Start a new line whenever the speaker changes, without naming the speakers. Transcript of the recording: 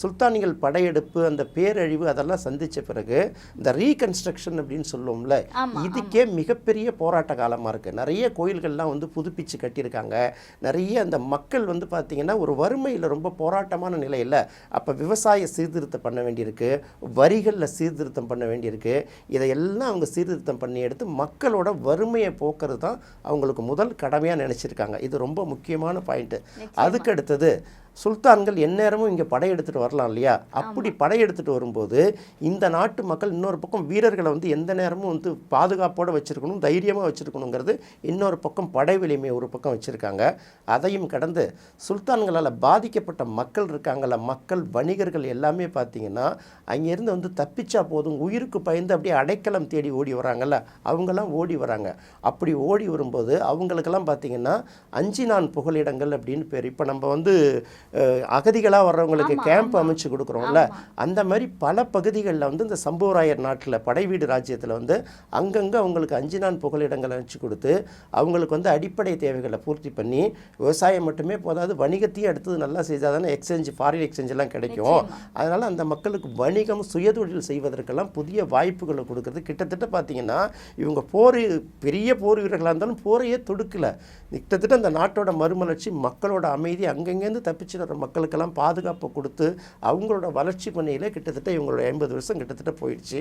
சுல்தானிகள் படையெடுப்பு அந்த பேரழிவு அதெல்லாம் சந்தித்த பிறகு இந்த ரீகன்ஸ்ட்ரக்ஷன் அப்படின்னு சொல்லுவோம்ல இதுக்கே மிகப்பெரிய போராட்ட காலமாக இருக்குது நிறைய கோயில்கள்லாம் வந்து புதுப்பிச்சு கட்டியிருக்காங்க. நிறைய அந்த மக்கள் வந்து பார்த்திங்கன்னா ஒரு வறுமையில் ரொம்ப போராட்டமான நிலையில் அப்போ விவசாய சீர்திருத்தம் பண்ண வேண்டியிருக்கு. வரிகளில் சீர்திருத்தம் பண்ண வேண்டியிருக்கு. இதையெல்லாம் அவங்க சீர்திருத்தம் பண்ணி எடுத்து மக்களோட வறுமையை போக்குறது தான் அவங்களுக்கு முதல் கடமையாக நினச்சிருக்காங்க. இது ரொம்ப முக்கியமான பாயிண்ட்டு அதுக்கு அடுத்தது சுல்தான்கள் எந்நேரமும் இங்கே படையெடுத்துட்டு வரலாம் இல்லையா? அப்படி படையெடுத்துட்டு வரும்போது இந்த நாட்டு மக்கள் இன்னொரு பக்கம் வீரர்களை வந்து எந்த நேரமும் வந்து பாதுகாப்போடு வச்சுருக்கணும் தைரியமாக வச்சுருக்கணுங்கிறது இன்னொரு பக்கம் படை வலிமை ஒரு பக்கம் வச்சுருக்காங்க. அதையும் கடந்து சுல்தான்களால் பாதிக்கப்பட்ட மக்கள் இருக்காங்கல்ல மக்கள் வணிகர்கள் எல்லாமே பார்த்தீங்கன்னா அங்கேருந்து வந்து தப்பிச்சா போதும் உயிருக்கு பயந்து அப்படியே அடைக்கலம் தேடி ஓடி வராங்கல்ல அவங்கெல்லாம் ஓடி வராங்க. அப்படி ஓடி வரும்போது அவங்களுக்கெல்லாம் பார்த்தீங்கன்னா அஞ்சு நான் புகலிடங்கள் அப்படின்னு பேர். இப்போ நம்ம வந்து அகதிகளாக வர்றவங்களுக்கு கேம்ப் அமைச்சு கொடுக்குறோம்ல. அந்த மாதிரி பல பகுதிகளில் வந்து இந்த சம்புவராயர் நாட்டில் படைவீடு ராஜ்யத்தில் வந்து அங்கங்கே அவங்களுக்கு அஞ்சு நான் புகலிடங்களை அமைச்சு கொடுத்து அவங்களுக்கு வந்து அடிப்படை தேவைகளை பூர்த்தி பண்ணி விவசாயம் மட்டுமே போதாது வணிகத்தையும் அடுத்தது நல்லா செய்தால் தானே எக்ஸ்சேஞ்ச் ஃபாரின் எக்ஸ்சேஞ்ச் எல்லாம் கிடைக்கும். அதனால் அந்த மக்களுக்கு வணிகம் சுயதொழில் செய்வதற்கெல்லாம் புதிய வாய்ப்புகளை கொடுக்குறது. கிட்டத்தட்ட பார்த்தீங்கன்னா இவங்க போர் பெரிய போர் வீரர்களாக இருந்தாலும் போரையே தொடுக்கலை. கிட்டத்தட்ட அந்த நாட்டோட மறுமலர்ச்சி மக்களோட அமைதி அங்கங்கேருந்து தப்பிச்சு வர மக்களுக்கெல்லாம் பாதுகாப்பு கொடுத்து அவங்களோட வளர்ச்சி பணியில் கிட்டத்தட்ட இவங்களோட ஐம்பது வருஷம் கிட்டத்தட்ட போயிடுச்சு.